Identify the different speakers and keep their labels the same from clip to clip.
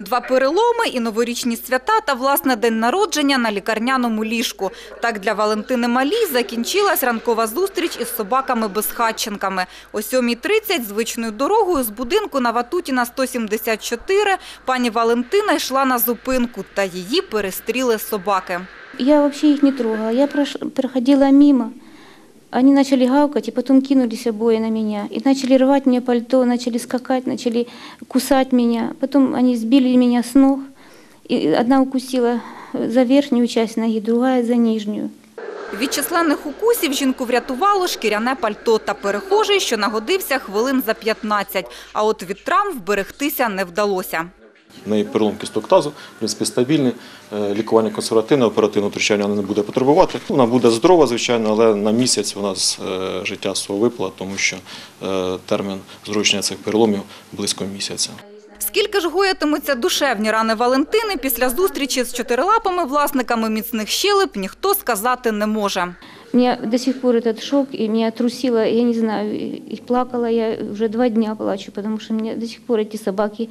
Speaker 1: Два переломи і новорічні свята та, власне, день народження на лікарняному ліжку. Так для Валентини Малій закінчилась ранкова зустріч із собаками-безхатченками. О 7.30 звичною дорогою з будинку на Ватутіна 174 пані Валентина йшла на зупинку, та її перестріли собаки.
Speaker 2: Я вообще их не трогала. Я проходила мимо. Они начали гавкать и потом кинулись обои на меня. И начали рвать мне пальто, начали скакать, начали кусать меня. Потом они сбили меня с ног. И одна укусила за верхнюю часть ноги, другая за нижнюю.
Speaker 1: Від численних укусів жінку врятувало шкіряне пальто та перехожий, що нагодився хвилин за 15. А от від травм вберегтися не вдалося.
Speaker 3: В неї перелом кісток тазу, в принципі, стабільний. Е, Лікування консервативне, оперативного втручання вона не буде потребувати. Вона буде здорова, звичайно, але на місяць вона з е, життя свого випала, тому що е, термін зручення цих переломів близько місяця.
Speaker 1: Скільки ж гоятимуться душевні рани Валентини після зустрічі з чотирилапими власниками міцних щелеп, ніхто сказати не може.
Speaker 2: У меня до сих пор этот шок, и меня трусило, я не знаю, и и плакала я уже два дня плачу, потому что у меня до сих пор эти собаки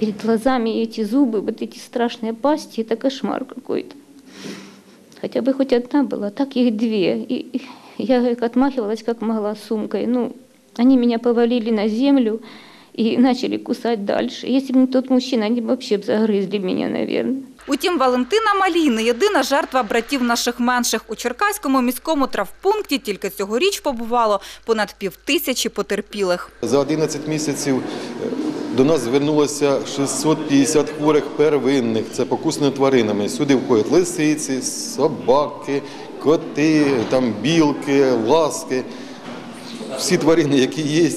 Speaker 2: перед глазами, и эти зубы, вот эти страшные пасти, это кошмар какой-то. Хотя бы хоть одна была, так их две. И и я как отмахивалась как могла сумкой. Ну, они меня повалили на землю и начали кусать дальше. Если бы не тот мужчина, они бы вообще б загрызли меня, наверное.
Speaker 1: Утім, Валентина Малій не єдина жертва братів наших менших. У Черкаському міському травпункті тільки цьогоріч побувало понад півтисячі потерпілих.
Speaker 4: За 11 місяців е, до нас звернулося 650 хворих первинних. Це покусані тваринами. Сюди входять лисиці, собаки, коти, там білки, ласки. Всі тварини, які є,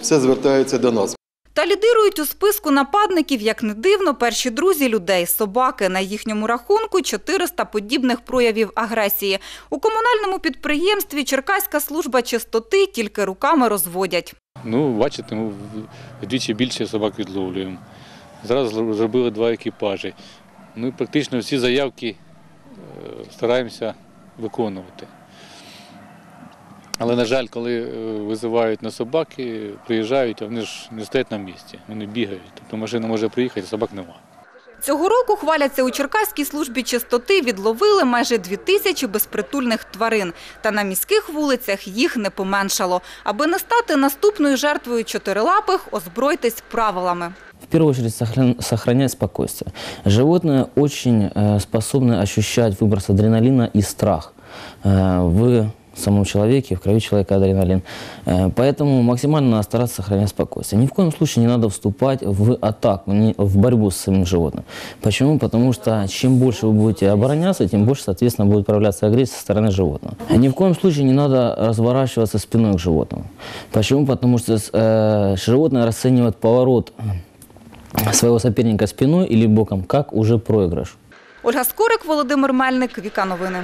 Speaker 4: все звертаються до нас.
Speaker 1: Та лідирують у списку нападників, як не дивно, перші друзі людей – собаки. На їхньому рахунку 400 подібних проявів агресії. У комунальному підприємстві Черкаська служба чистоти тільки руками розводять.
Speaker 5: Ну, бачите, ми вдвічі більше собак відловлюємо. Зараз зробили два екіпажі. Ми практично всі заявки е, стараємося виконувати. Але, на жаль, коли е, визивають на собаки, приїжджають, а вони ж не стоять на місці, вони бігають. Тобто машина може приїхати, а собак немає.
Speaker 1: Цього року, хваляться, у Черкаській службі чистоти відловили майже дві тисячі безпритульних тварин. Та на міських вулицях їх не поменшало. Аби не стати наступною жертвою чотирилапих, озбройтесь правилами.
Speaker 6: В первую очередь сохран- сохранять спокойствие. Животные очень э, способны ощущать выброс адреналина и страх э, в самом человеке, в крови человека адреналин. Э, Поэтому максимально надо стараться сохранять спокойствие. Ни в коем случае не надо вступать в атаку, не- в борьбу с самим животным. Почему? Потому что чем больше вы будете обороняться, тем больше, соответственно, будет проявляться агрессия со стороны животного. Ни в коем случае не надо разворачиваться спиной к животному. Почему? Потому что э, животное расценивает поворот своего соперника спиной или боком, как уже проигрыш.
Speaker 1: Ольга Скорик, Володимир Мельник, Віка Новини.